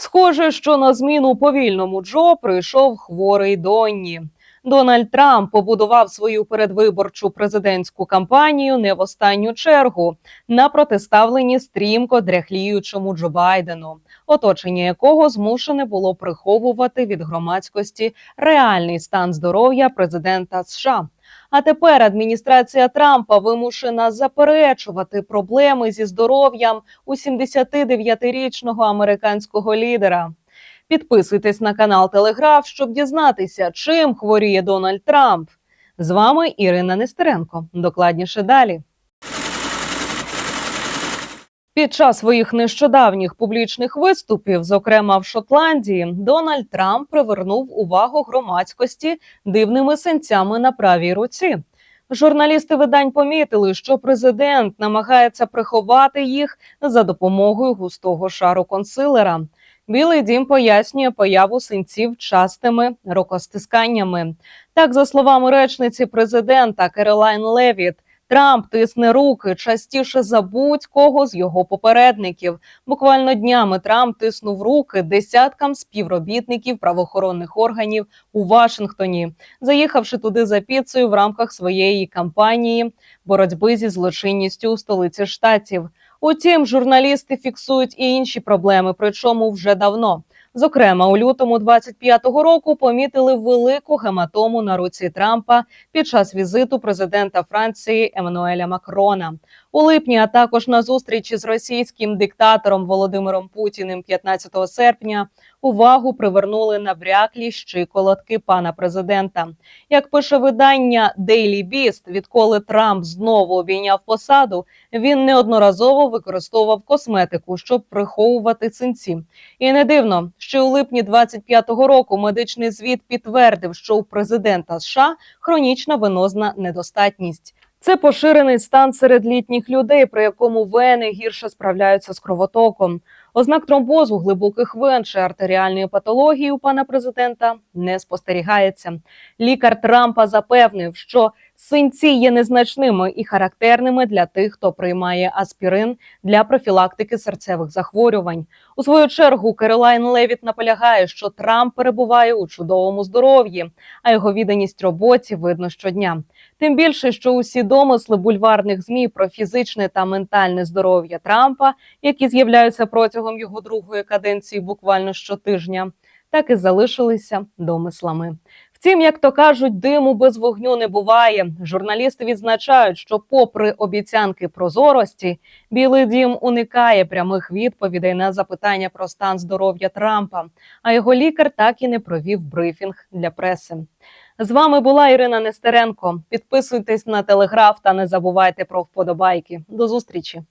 Схоже, що на зміну повільному Джо прийшов хворий Донні. Дональд Трамп побудував свою передвиборчу президентську кампанію не в останню чергу на протиставленні стрімко дряхліючому Джо Байдену, оточення якого змушене було приховувати від громадськості реальний стан здоров'я президента США. А тепер адміністрація Трампа вимушена заперечувати проблеми зі здоров'ям у 79-річного американського лідера. Підписуйтесь на канал Телеграф, щоб дізнатися, чим хворіє Дональд Трамп. З вами Ірина Нестеренко. Докладніше далі. Під час своїх нещодавніх публічних виступів, зокрема в Шотландії, Дональд Трамп привернув увагу громадськості дивними синцями на правій руці. Журналісти видань помітили, що президент намагається приховати їх за допомогою густого шару консилера. Білий дім пояснює появу синців частими рукостисканнями. Так, за словами речниці президента Керолайн Левіт, Трамп тисне руки частіше за будь-кого з його попередників. Буквально днями Трамп тиснув руки десяткам співробітників правоохоронних органів у Вашингтоні, заїхавши туди за піцею в рамках своєї кампанії боротьби зі злочинністю у столиці штатів. Утім, журналісти фіксують і інші проблеми, причому вже давно. Зокрема, у лютому 25-го року помітили велику гематому на руці Трампа під час візиту президента Франції Еммануеля Макрона. У липні, а також на зустрічі з російським диктатором Володимиром Путіним 15 серпня увагу привернули набряклі щиколотки пана президента. Як пише видання Daily Beast, відколи Трамп знову обійняв посаду, він неодноразово використовував косметику, щоб приховувати синці. І не дивно, що у липні 25-го року медичний звіт підтвердив, що у президента США хронічна венозна недостатність. Це поширений стан серед літніх людей, при якому вени гірше справляються з кровотоком. Ознак тромбозу, глибоких вен чи артеріальної патології у пана президента не спостерігається. Лікар Трампа запевнив, що синці є незначними і характерними для тих, хто приймає аспірин для профілактики серцевих захворювань. У свою чергу Керолайн Левіт наполягає, що Трамп перебуває у чудовому здоров'ї, а його відданість роботі видно щодня. Тим більше, що усі домисли бульварних змі про фізичне та ментальне здоров'я Трампа, які з'являються протягом його другої каденції, буквально щотижня, так і залишилися домислами. Втім, як то кажуть, диму без вогню не буває. Журналісти відзначають, що, попри обіцянки прозорості, Білий Дім уникає прямих відповідей на запитання про стан здоров'я Трампа. А його лікар так і не провів брифінг для преси. З вами була Ірина Нестеренко. Підписуйтесь на телеграф та не забувайте про вподобайки. До зустрічі.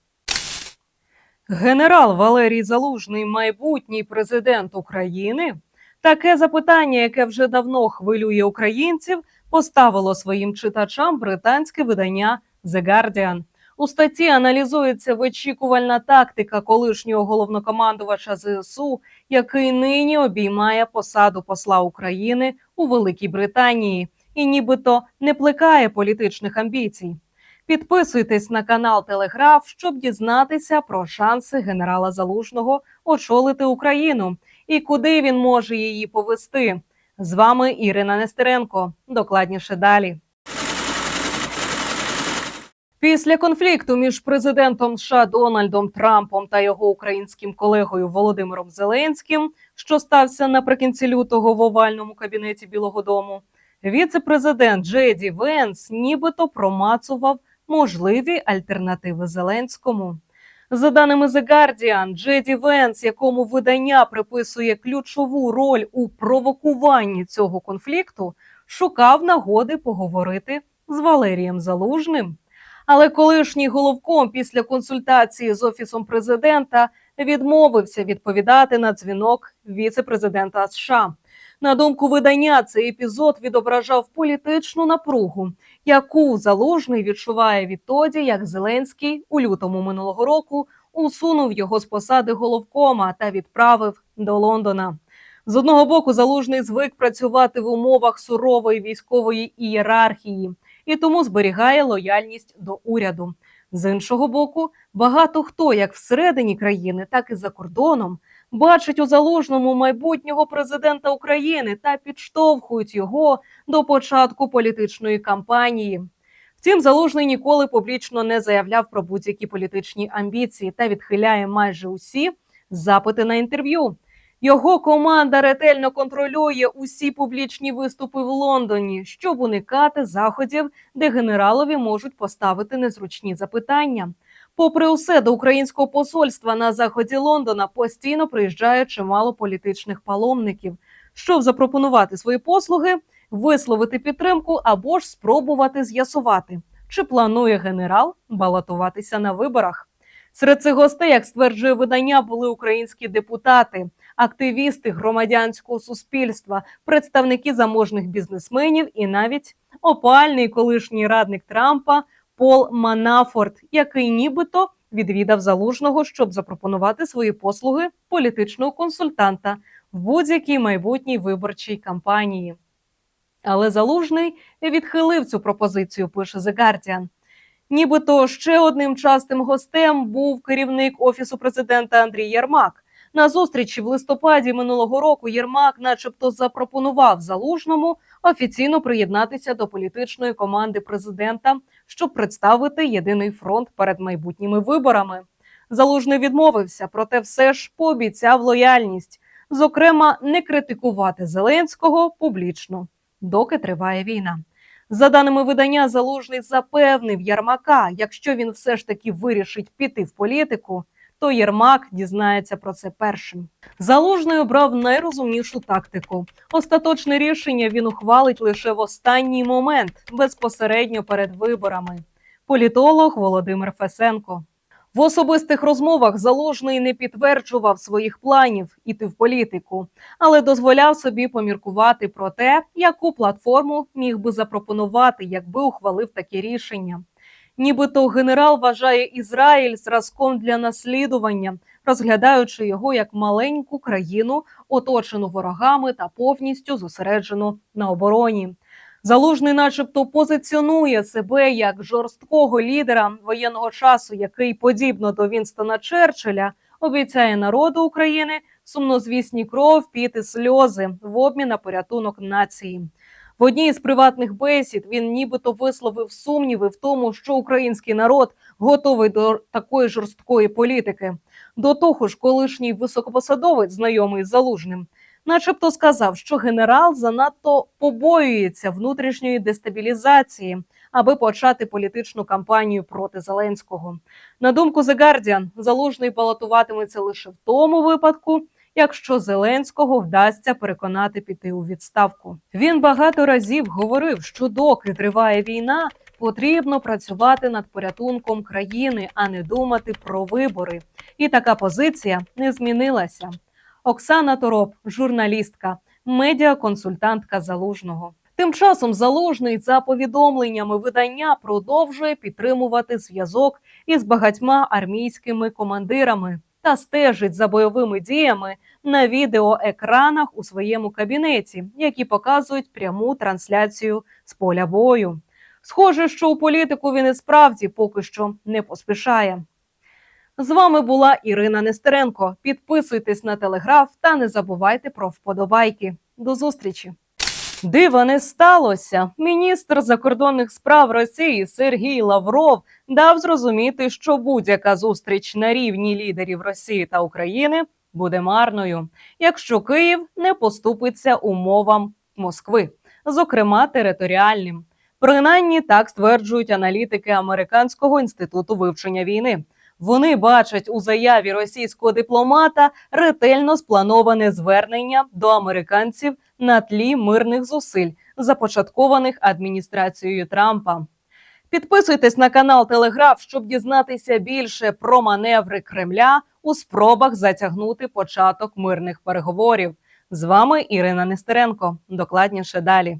Генерал Валерій Залужний, майбутній президент України. Таке запитання, яке вже давно хвилює українців, поставило своїм читачам британське видання The Guardian. У статті аналізується вичікувальна тактика колишнього головнокомандувача ЗСУ, який нині обіймає посаду посла України у Великій Британії і нібито не плекає політичних амбіцій. Підписуйтесь на канал Телеграф, щоб дізнатися про шанси генерала Залужного очолити Україну і куди він може її повести. З вами Ірина Нестеренко. Докладніше далі. Після конфлікту між президентом США Дональдом Трампом та його українським колегою Володимиром Зеленським, що стався наприкінці лютого в овальному кабінеті Білого Дому, віце-президент Джеді Венс нібито промацував можливі альтернативи Зеленському. За даними The Guardian, Джеді Венс, якому видання приписує ключову роль у провокуванні цього конфлікту, шукав нагоди поговорити з Валерієм Залужним. Але колишній головком після консультації з офісом президента відмовився відповідати на дзвінок віце-президента США. На думку видання, цей епізод відображав політичну напругу, яку залужний відчуває відтоді, як Зеленський у лютому минулого року усунув його з посади головкома та відправив до Лондона. З одного боку, залужний звик працювати в умовах сурової військової ієрархії і тому зберігає лояльність до уряду. З іншого боку, багато хто як всередині країни, так і за кордоном бачать у залужному майбутнього президента України та підштовхують його до початку політичної кампанії. Втім, залужний ніколи публічно не заявляв про будь-які політичні амбіції та відхиляє майже усі запити на інтерв'ю. Його команда ретельно контролює усі публічні виступи в Лондоні, щоб уникати заходів, де генералові можуть поставити незручні запитання. Попри усе, до українського посольства на заході Лондона постійно приїжджає чимало політичних паломників, щоб запропонувати свої послуги, висловити підтримку або ж спробувати з'ясувати, чи планує генерал балотуватися на виборах. Серед цих гостей, як стверджує видання, були українські депутати, активісти громадянського суспільства, представники заможних бізнесменів і навіть опальний колишній радник Трампа Пол Манафорт, який нібито відвідав залужного, щоб запропонувати свої послуги політичного консультанта в будь-якій майбутній виборчій кампанії. Але залужний відхилив цю пропозицію. Пише The Guardian. Нібито ще одним частим гостем був керівник офісу президента Андрій Єрмак. На зустрічі в листопаді минулого року Єрмак, начебто, запропонував залужному офіційно приєднатися до політичної команди президента, щоб представити єдиний фронт перед майбутніми виборами. Залужний відмовився, проте все ж пообіцяв лояльність, зокрема, не критикувати Зеленського публічно, доки триває війна. За даними видання, залужний запевнив Ярмака, якщо він все ж таки вирішить піти в політику, то Єрмак дізнається про це першим. Залужний обрав найрозумнішу тактику. Остаточне рішення він ухвалить лише в останній момент, безпосередньо перед виборами. Політолог Володимир Фесенко. В особистих розмовах залужний не підтверджував своїх планів іти в політику, але дозволяв собі поміркувати про те, яку платформу міг би запропонувати, якби ухвалив таке рішення. Нібито генерал вважає Ізраїль зразком для наслідування, розглядаючи його як маленьку країну, оточену ворогами та повністю зосереджену на обороні. Залужний, начебто, позиціонує себе як жорсткого лідера воєнного часу, який, подібно до Вінстона Черчилля, обіцяє народу України сумнозвісні кров, піт і сльози в обмін на порятунок нації. В одній із приватних бесід він нібито висловив сумніви в тому, що український народ готовий до такої жорсткої політики. До того ж, колишній високопосадовець, знайомий з залужним, начебто сказав, що генерал занадто побоюється внутрішньої дестабілізації, аби почати політичну кампанію проти Зеленського. На думку The Guardian, залужний балотуватиметься лише в тому випадку. Якщо Зеленського вдасться переконати піти у відставку, він багато разів говорив, що доки триває війна, потрібно працювати над порятунком країни, а не думати про вибори. І така позиція не змінилася. Оксана Тороп, журналістка, медіаконсультантка залужного. Тим часом залужний за повідомленнями видання продовжує підтримувати зв'язок із багатьма армійськими командирами та стежить за бойовими діями на відеоекранах у своєму кабінеті, які показують пряму трансляцію з поля бою. Схоже, що у політику він і справді поки що не поспішає. З вами була Ірина Нестеренко. Підписуйтесь на телеграф та не забувайте про вподобайки. До зустрічі! Дива не сталося. Міністр закордонних справ Росії Сергій Лавров дав зрозуміти, що будь-яка зустріч на рівні лідерів Росії та України буде марною, якщо Київ не поступиться умовам Москви, зокрема територіальним. Принаймні так стверджують аналітики Американського інституту вивчення війни. Вони бачать у заяві російського дипломата ретельно сплановане звернення до американців на тлі мирних зусиль, започаткованих адміністрацією Трампа. Підписуйтесь на канал Телеграф, щоб дізнатися більше про маневри Кремля у спробах затягнути початок мирних переговорів. З вами Ірина Нестеренко. Докладніше далі.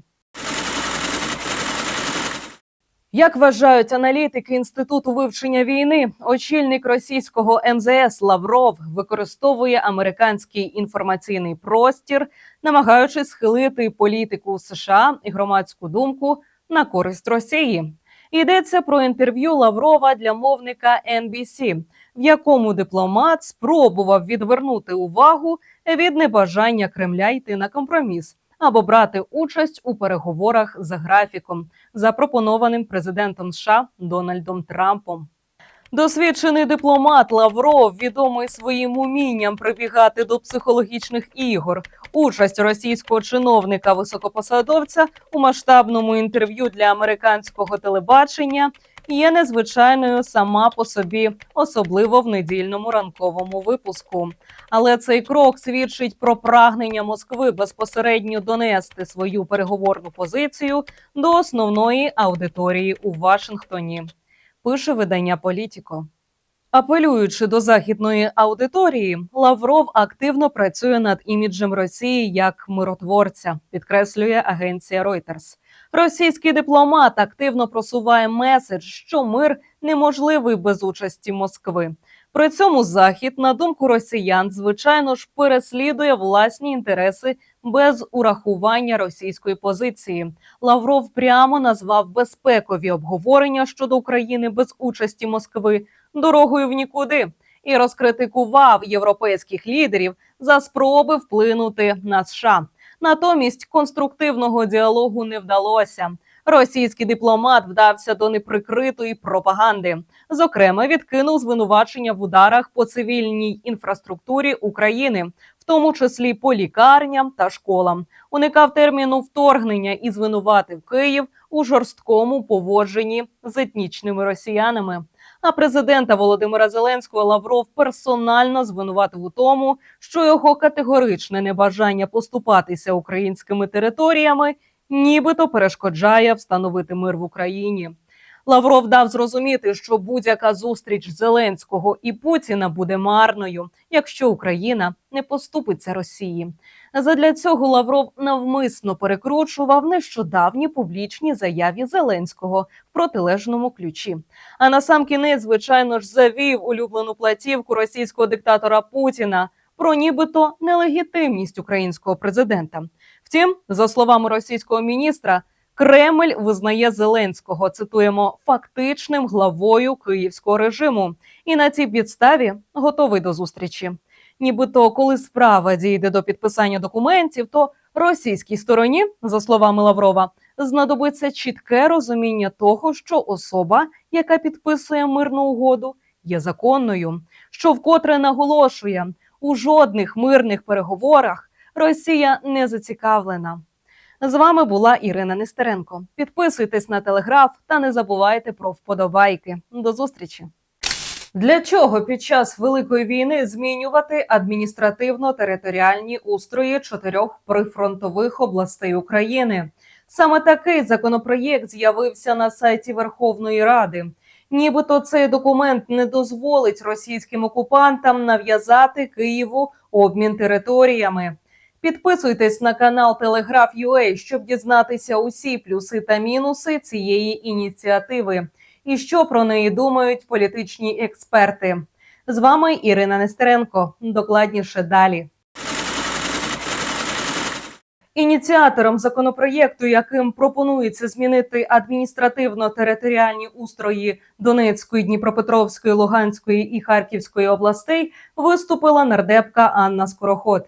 Як вважають аналітики інституту вивчення війни, очільник російського МЗС Лавров використовує американський інформаційний простір, намагаючись схилити політику США і громадську думку на користь Росії. Йдеться про інтерв'ю Лаврова для мовника NBC, в якому дипломат спробував відвернути увагу від небажання Кремля йти на компроміс або брати участь у переговорах за графіком, запропонованим президентом США Дональдом Трампом. Досвідчений дипломат Лавров, відомий своїм умінням прибігати до психологічних ігор, участь російського чиновника високопосадовця у масштабному інтерв'ю для американського телебачення є незвичайною сама по собі, особливо в недільному ранковому випуску. Але цей крок свідчить про прагнення Москви безпосередньо донести свою переговорну позицію до основної аудиторії у Вашингтоні. Пише видання Політіко. Апелюючи до західної аудиторії, Лавров активно працює над іміджем Росії як миротворця, підкреслює агенція Reuters. Російський дипломат активно просуває меседж, що мир неможливий без участі Москви. При цьому захід, на думку росіян, звичайно ж переслідує власні інтереси без урахування російської позиції. Лавров прямо назвав безпекові обговорення щодо України без участі Москви дорогою в нікуди і розкритикував європейських лідерів за спроби вплинути на США. Натомість конструктивного діалогу не вдалося. Російський дипломат вдався до неприкритої пропаганди. Зокрема, відкинув звинувачення в ударах по цивільній інфраструктурі України, в тому числі по лікарням та школам. Уникав терміну вторгнення і звинуватив Київ у жорсткому поводженні з етнічними росіянами. А президента Володимира Зеленського Лавров персонально звинуватив у тому, що його категоричне небажання поступатися українськими територіями, нібито перешкоджає встановити мир в Україні. Лавров дав зрозуміти, що будь-яка зустріч Зеленського і Путіна буде марною, якщо Україна не поступиться Росії. Задля цього Лавров навмисно перекручував нещодавні публічні заяві Зеленського в протилежному ключі. А на сам кінець, звичайно ж, завів улюблену платівку російського диктатора Путіна про нібито нелегітимність українського президента. Втім, за словами російського міністра. Кремль визнає Зеленського цитуємо фактичним главою київського режиму, і на цій підставі готовий до зустрічі. Нібито, коли справа дійде до підписання документів, то російській стороні, за словами Лаврова, знадобиться чітке розуміння того, що особа, яка підписує мирну угоду, є законною, що вкотре наголошує у жодних мирних переговорах Росія не зацікавлена. З вами була Ірина Нестеренко. Підписуйтесь на телеграф та не забувайте про вподобайки. До зустрічі. Для чого під час великої війни змінювати адміністративно-територіальні устрої чотирьох прифронтових областей України? Саме такий законопроєкт з'явився на сайті Верховної Ради. Нібито цей документ не дозволить російським окупантам нав'язати Києву обмін територіями. Підписуйтесь на канал Телеграф.UA, щоб дізнатися усі плюси та мінуси цієї ініціативи і що про неї думають політичні експерти. З вами Ірина Нестеренко. Докладніше далі. Ініціатором законопроєкту, яким пропонується змінити адміністративно-територіальні устрої Донецької, Дніпропетровської, Луганської і Харківської областей, виступила нардепка Анна Скороход.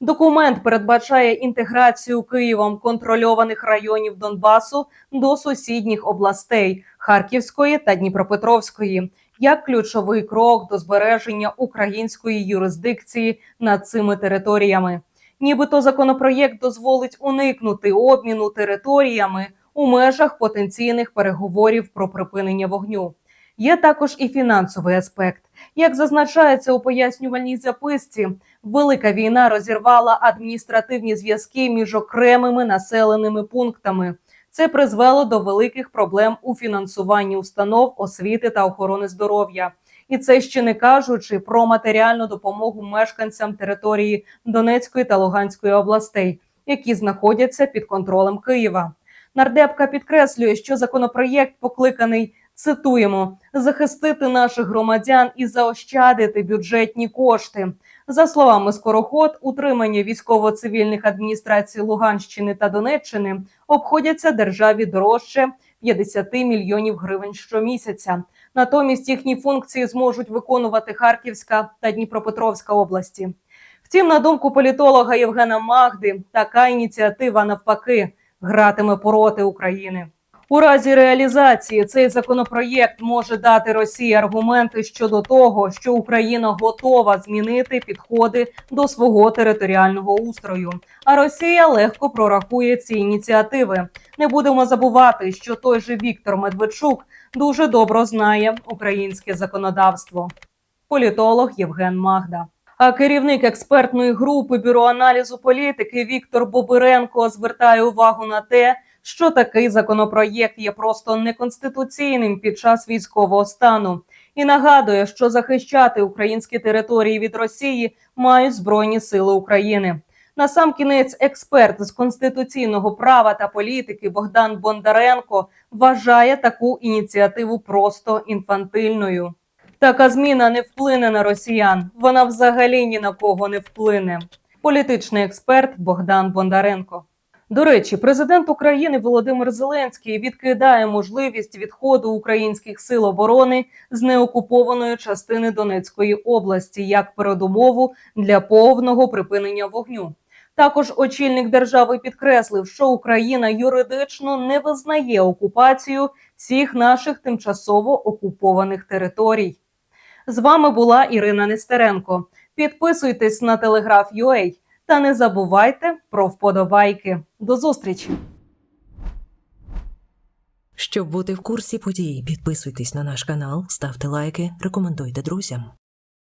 Документ передбачає інтеграцію Києвом контрольованих районів Донбасу до сусідніх областей Харківської та Дніпропетровської як ключовий крок до збереження української юрисдикції над цими територіями. Нібито законопроєкт дозволить уникнути обміну територіями у межах потенційних переговорів про припинення вогню. Є також і фінансовий аспект. Як зазначається у пояснювальній записці, велика війна розірвала адміністративні зв'язки між окремими населеними пунктами. Це призвело до великих проблем у фінансуванні установ освіти та охорони здоров'я. І це ще не кажучи про матеріальну допомогу мешканцям території Донецької та Луганської областей, які знаходяться під контролем Києва. Нардепка підкреслює, що законопроєкт покликаний цитуємо захистити наших громадян і заощадити бюджетні кошти. За словами скороход, утримання військово-цивільних адміністрацій Луганщини та Донеччини обходяться державі дорожче 50 мільйонів гривень щомісяця. Натомість їхні функції зможуть виконувати Харківська та Дніпропетровська області. Втім, на думку політолога Євгена Магди, така ініціатива навпаки гратиме проти України. У разі реалізації цей законопроєкт може дати Росії аргументи щодо того, що Україна готова змінити підходи до свого територіального устрою. А Росія легко прорахує ці ініціативи. Не будемо забувати, що той же Віктор Медведчук дуже добре знає українське законодавство. Політолог Євген Магда. А керівник експертної групи бюро аналізу політики Віктор Бобиренко звертає увагу на те, що такий законопроєкт є просто неконституційним під час військового стану, і нагадує, що захищати українські території від Росії мають збройні сили України. Насамкінець експерт з конституційного права та політики Богдан Бондаренко вважає таку ініціативу просто інфантильною. Така зміна не вплине на росіян. Вона взагалі ні на кого не вплине. Політичний експерт Богдан Бондаренко. До речі, президент України Володимир Зеленський відкидає можливість відходу українських сил оборони з неокупованої частини Донецької області як передумову для повного припинення вогню. Також очільник держави підкреслив, що Україна юридично не визнає окупацію всіх наших тимчасово окупованих територій. З вами була Ірина Нестеренко. Підписуйтесь на телеграф.ua та не забувайте про вподобайки. До зустрічі! Щоб бути в курсі подій, підписуйтесь на наш канал, ставте лайки, рекомендуйте друзям.